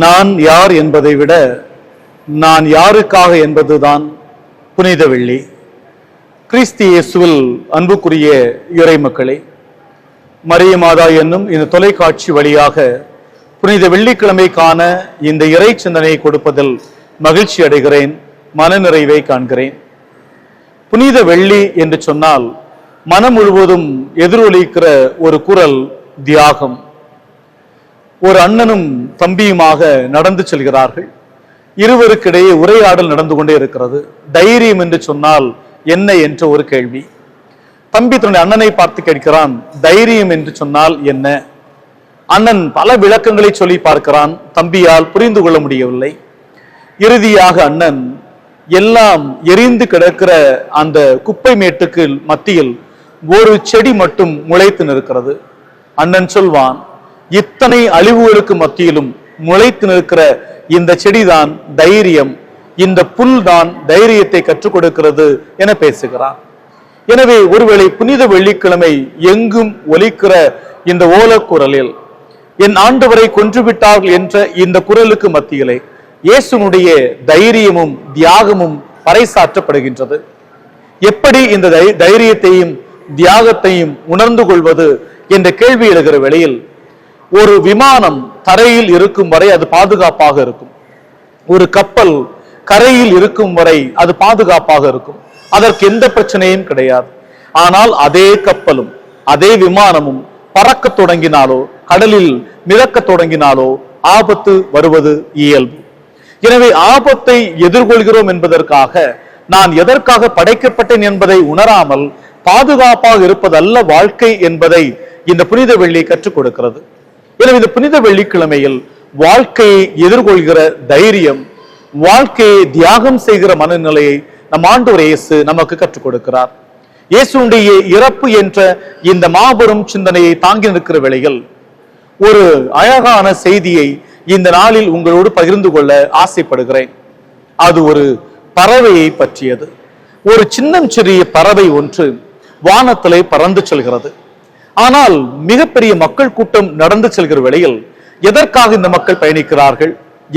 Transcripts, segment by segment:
நான் யார் என்பதை விட நான் யாருக்காக என்பதுதான் புனித வெள்ளி. கிறிஸ்தி இயேசுவில் அன்புக்குரிய இறை மக்களே மரிய மாதா என்னும் இந்த தொலைக்காட்சி வழியாக புனித வெள்ளிக்கிழமைக்கான இந்த இறை சிந்தனையை கொடுப்பதில் மகிழ்ச்சி அடைகிறேன் மனநிறைவை காண்கிறேன். புனித வெள்ளி என்று சொன்னால் மனம் முழுவதும் எதிரொலிக்கிற ஒரு குரல் தியாகம். ஒரு அண்ணனும் தம்பியுமாக நடந்து செல்கிறார்கள். இருவருக்கிடையே உரையாடல் நடந்து கொண்டே இருக்கிறது. தைரியம் என்று சொன்னால் என்ன என்ற ஒரு கேள்வி. தம்பி தன்னுடைய அண்ணனை பார்த்து கேட்கிறான் தைரியம் என்று சொன்னால் என்ன? அண்ணன் பல விளக்கங்களை சொல்லி பார்க்கிறான். தம்பியால் புரிந்து கொள்ள முடியவில்லை. இறுதியாக அண்ணன் எல்லாம் எரிந்து கிடக்கிற அந்த குப்பை மேட்டுக்கு மத்தியில் ஒரு செடி மட்டும் முளைத்து நிற்கிறது. அண்ணன் சொல்வான் இத்தனை அழிவுகளுக்கு மத்தியிலும் முளைத்து நிற்கிற இந்த செடிதான் தைரியம். இந்த புல் தான் தைரியத்தை கற்றுக் கொடுக்கிறது என பேசுகிறான். எனவே ஒருவேளை புனித வெள்ளிக்கிழமை எங்கும் ஒலிக்கிற இந்த ஓலக்குரலில் என் ஆண்டவரை கொன்றுவிட்டார்கள் என்ற இந்த குரலுக்கு மத்தியிலே இயேசுனுடைய தைரியமும் தியாகமும் பறைசாற்றப்படுகின்றது. எப்படி இந்த தை- தைரியத்தையும் தியாகத்தையும் உணர்ந்து கொள்வது என்ற கேள்வி எழுகிற வேளையில் ஒரு விமானம் தரையில் இருக்கும் வரை அது பாதுகாப்பாக இருக்கும். ஒரு கப்பல் கரையில் இருக்கும் வரை அது பாதுகாப்பாக இருக்கும். அதற்கு எந்த பிரச்சனையும் கிடையாது. ஆனால் அதே கப்பலும் அதே விமானமும் பறக்க தொடங்கினாலோ கடலில் மிதக்க தொடங்கினாலோ ஆபத்து வருவது இயல்பு. எனவே ஆபத்தை எதிர்கொள்கிறோம் என்பதற்காக நான் எதற்காக படைக்கப்பட்டேன் என்பதை உணராமல் பாதுகாப்பாக இருப்பதல்ல வாழ்க்கை என்பதை இந்த புனித வெள்ளி கற்றுக் கொடுக்கிறது. எனவே இந்த புனித வெள்ளிக்கிழமையில் வாழ்க்கையை எதிர்கொள்கிற தைரியம் வாழ்க்கையை தியாகம் செய்கிற மனநிலையை நம் ஆண்டவர் இயேசு நமக்கு கற்றுக் கொடுக்கிறார். இயேசுடைய இறப்பு என்ற இந்த மாபெரும் சிந்தனையை தாங்கி நிற்கிற வேளையில் ஒரு அழகான செய்தியை இந்த நாளில் உங்களோடு பகிர்ந்து கொள்ள ஆசைப்படுகிறேன். அது ஒரு பறவையை பற்றியது. ஒரு சின்னம் சிறிய பறவை ஒன்று வானத்திலே பறந்து செல்கிறது. ஆனால் மிகப்பெரிய மக்கள் கூட்டம் நடந்து செல்கிற வேளையில் எதற்காக இந்த மக்கள் பயணிக்கிறார்கள்?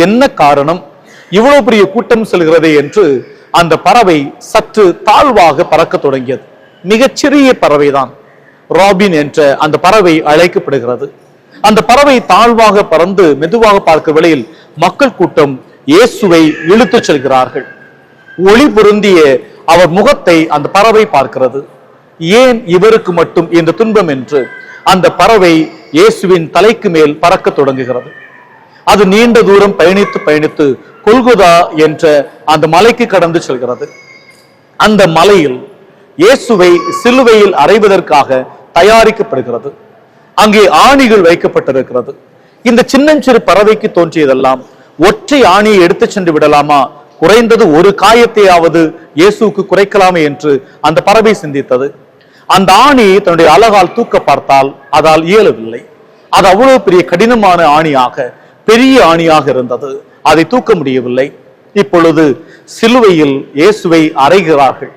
என்ன காரணம்? இவ்வளவு பெரிய கூட்டம் செல்கிறதே என்று அந்த பறவை சற்று தாழ்வாக பறக்க தொடங்கியது. மிகச்சிறிய பறவைதான். ராபின் என்ற அந்த பறவை அழைக்கப்படுகிறது. அந்த பறவை தாழ்வாக பறந்து மெதுவாக பார்க்கும் வேளையில் மக்கள் கூட்டம் இயேசுவை இழுத்துச் செல்கிறார்கள். ஒளி பொருந்திய அவர் முகத்தை அந்த பறவை பார்க்கிறது. ஏன் இவருக்கு மட்டும் இந்த துன்பம் என்று? அந்த பறவை இயேசுவின் தலைக்கு மேல் பறக்க தொடங்குகிறது. அது நீண்ட தூரம் பயணித்து பயணித்து கொல்குதா என்ற அந்த மலைக்கு கடந்து செல்கிறது. அந்த மலையில் இயேசுவை சிலுவையில் அறைவதற்காக தயாரிக்கப்படுகிறது. அங்கே ஆணிகள் வைக்கப்பட்டிருக்கிறது. இந்த சின்னஞ்சிறு பறவைக்கு தோன்றியதெல்லாம் ஒற்றை ஆணியை எடுத்து சென்று விடலாமா? குறைந்தது ஒரு காயத்தையாவது இயேசுவுக்கு குறைக்கலாமே என்று அந்த பறவை சிந்தித்தது. அந்த ஆணியை தன்னுடைய அழகால் தூக்க பார்த்தால் அதால் இயலவில்லை. அது அவ்வளவு பெரிய கடினமான ஆணியாக பெரிய ஆணியாக இருந்தது. அதை தூக்க முடியவில்லை. இப்பொழுது சிலுவையில் இயேசுவை அறைகிறார்கள்.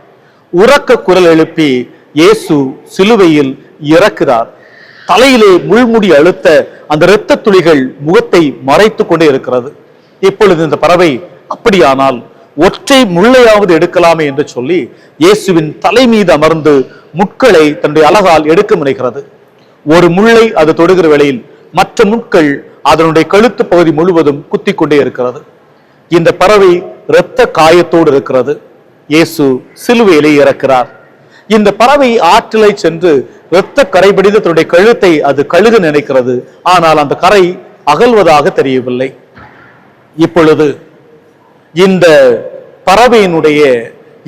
உறக்க குரல் எழுப்பி இயேசு சிலுவையில் இறக்கிறார். தலையிலே முள்முடி அழுத்த அந்த இரத்த துளிகள் முகத்தை மறைத்து கொண்டே இருக்கிறது. இப்பொழுது இந்த பறவை அப்படியானால் ஒற்றை முள்ளையாவது எடுக்கலாமே என்று சொல்லி இயேசுவின் தலை மீது அமர்ந்து முட்களை தன்னுடைய அழகால் எடுக்க முனைகிறது. ஒரு முள்ளை அது தொடுகிற வேளையில் மற்ற முட்கள் அதனுடைய கழுத்து பகுதி முழுவதும் குத்தி கொண்டே இருக்கிறது. இந்த பறவை இரத்த காயத்தோடு இருக்கிறது. இயேசு சிலுவையிலே இறக்கிறார். இந்த பறவை ஆற்றிலை சென்று இரத்த கரைபடிந்த தன்னுடைய கழுத்தை அது கழுக நினைக்கிறது. ஆனால் அந்த கரை அகல்வதாக தெரியவில்லை. இப்பொழுது இந்த பறவையினுடைய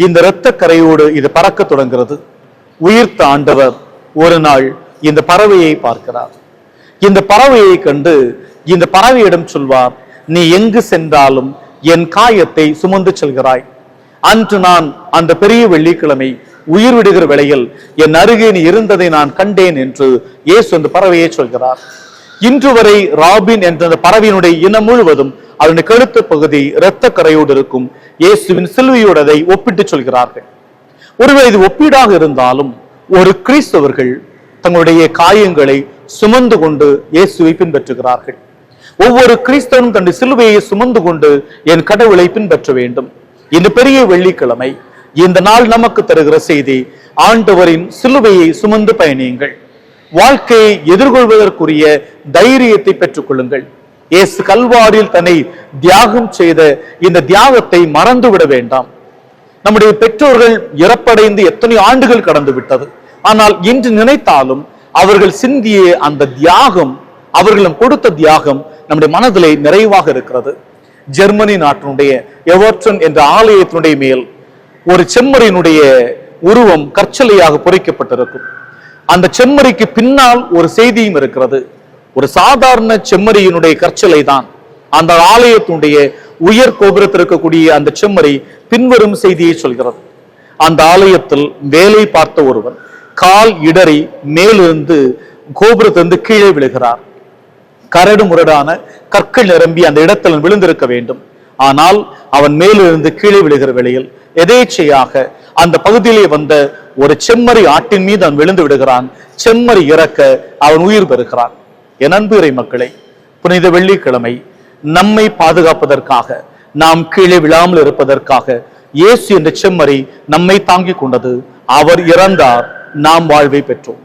இந்த இரத்த கரையோடு இது பறக்க தொடங்கிறது உயிர்த்த ஆண்டவர் ஒரு நாள் இந்த பறவையை பார்க்கிறார். இந்த பறவையை கண்டு இந்த பறவையிடம் சொல்வார் நீ எங்கு சென்றாலும் என் காயத்தை சுமந்து செல்கிறாய். அன்று நான் அந்த பெரிய வெள்ளிக்கிழமை உயிர் விடுகிற வேளையில் என் அருகே நீ இருந்ததை நான் கண்டேன் என்று இயேசு அந்த பறவையை சொல்கிறார். இன்று வரை ராபின் என்ற அந்த பறவையினுடைய இனம் முழுவதும் அதனுடைய கழுத்து பகுதி இரத்த கரையோடு இருக்கும். இயேசுவின் சிலுவையோடு அதை ஒப்பிட்டு சொல்கிறார்கள். ஒருவேளை இது ஒப்பீடாக இருந்தாலும் ஒரு கிறிஸ்தவர்கள் தங்களுடைய காயங்களை சுமந்து கொண்டு இயேசுவை பின்பற்றுகிறார்கள். ஒவ்வொரு கிறிஸ்தவனும் தன்னுடைய சிலுவையை சுமந்து கொண்டு என் கடவுளை பின்பற்ற வேண்டும். இந்த பெரிய வெள்ளிக்கிழமை இந்த நாள் நமக்கு தருகிற செய்தி ஆண்டவரின் சிலுவையை சுமந்து பயணியுங்கள். வாழ்க்கையை எதிர்கொள்வதற்குரிய தைரியத்தை பெற்றுக் கொள்ளுங்கள் இயேசு கல்வாரில் தன்னை தியாகம் செய்த இந்த தியாகத்தை மறந்துவிட வேண்டாம். நம்முடைய பெற்றோர்கள் இறப்படைந்து எத்தனை ஆண்டுகள் கடந்து விட்டது ஆனால் இன்று நினைத்தாலும் அவர்கள் சிந்திய அந்த தியாகம் அவர்களும் கொடுத்த தியாகம் நம்முடைய மனதிலே நிறைவாக இருக்கிறது. ஜெர்மனி நாட்டினுடைய எவர்டன் என்ற ஆலயத்தினுடைய மேல் ஒரு செம்மறியினுடைய உருவம் கற்சலையாக பொறிக்கப்பட்டிருக்கும். அந்த செம்மறிக்கு பின்னால் ஒரு செய்தியும் இருக்கிறது. ஒரு சாதாரண செம்மறியினுடைய கற்சலை தான் அந்த ஆலயத்தினுடைய உயர் கோபுரத்தில் இருக்கக்கூடிய அந்த செம்மறி பின்வரும் செய்தியை சொல்கிறது. அந்த ஆலயத்தில் வேலை பார்த்த ஒருவன் கால் இடறி மேலிருந்து கோபுரத்திலிருந்து கீழே விழுகிறார். கரடு முரடான கற்கள் நிரம்பி அந்த இடத்தில் விழுந்திருக்க வேண்டும். ஆனால் அவன் மேலிருந்து கீழே விழுகிற வேளையில் எதேச்சையாக அந்த பகுதியிலே வந்த ஒரு செம்மறி ஆட்டின் மீது அவன் விழுந்து விடுகிறான். செம்மறி இறக்க அவன் உயிர் பெறுகிறான். என் அன்பு இறை மக்களை புனித வெள்ளிக்கிழமை நம்மை பாதுகாப்பதற்காக நாம் கீழே விழாமல் இருப்பதற்காக இயேசு என்ற செம்மறி நம்மை தாங்கிக் கொண்டது. அவர் இறந்தார் நாம் வாழ்வை பெற்றோம்.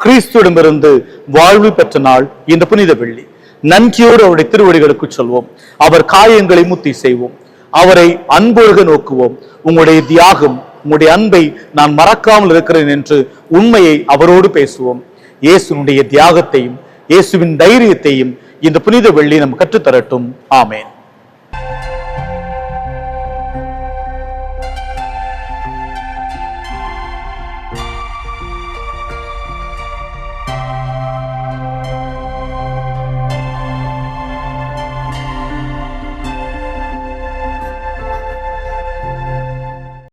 கிறிஸ்துவிடமிருந்து வாழ்வு பெற்ற நாள் இந்த புனித வெள்ளி. நன்றியோடு அவருடைய திருவடிகளுக்கு சொல்வோம். அவர் காயங்களை முத்தி செய்வோம். அவரை அன்பொழுக நோக்குவோம். உங்களுடைய தியாகம் உங்களுடைய அன்பை நான் மறக்காமல் இருக்கிறேன் என்று உண்மையை அவரோடு பேசுவோம். இயேசுனுடைய தியாகத்தையும் இயேசுவின் தைரியத்தையும் இந்த புனித வெள்ளி நம் கற்றுத்தரட்டும். ஆமேன்.